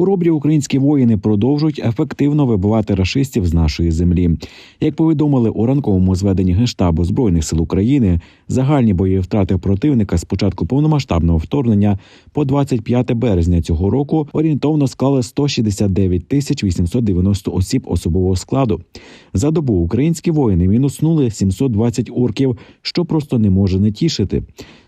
Хоробрі українські воїни продовжують ефективно вибивати рашистів з нашої землі. Як повідомили у ранковому зведенні генштабу збройних сил України, загальні бойові втрати противника з початку повномасштабного вторгнення по 25 березня цього року орієнтовно склали 169 тисяч 890 осіб особового складу. За добу українські воїни мінуснули 720 орків, що просто не може не тішити.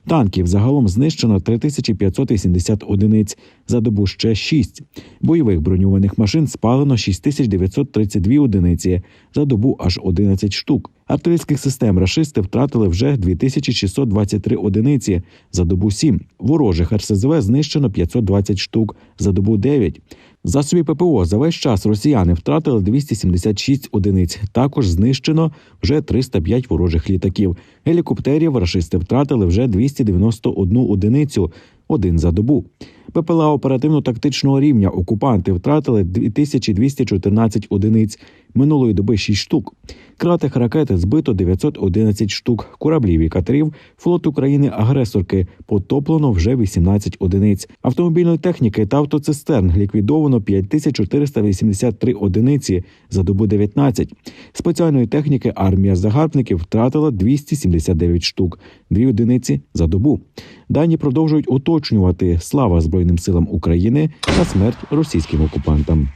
Танків загалом знищено 3580 одиниць, за добу ще 6. Бойових броньованих машин спалено 6932 одиниці, за добу аж 11 штук. Артилерійських систем рашисти втратили вже 2623 одиниці, за добу 7. Ворожих РСЗВ знищено 520 штук, за добу 9. Засобі ППО за весь час росіяни втратили 276 одиниць. Також знищено вже 305 ворожих літаків. Гелікоптерів рашисти втратили вже 291 одиницю. Один за добу. ППЛА оперативно-тактичного рівня окупанти втратили 2214 одиниць. Минулої доби 6 штук. Кратих ракет збито 911 штук. Кораблів і катерів флот України агресорки потоплено вже 18 одиниць. Автомобільної техніки та автоцистерн ліквідовано 5483 одиниці за добу 19. Спеціальної техніки армія загарбників втратила 279 штук, дві одиниці за добу. Дані продовжують уточнювати слава Збройним силам України та смерть російським окупантам.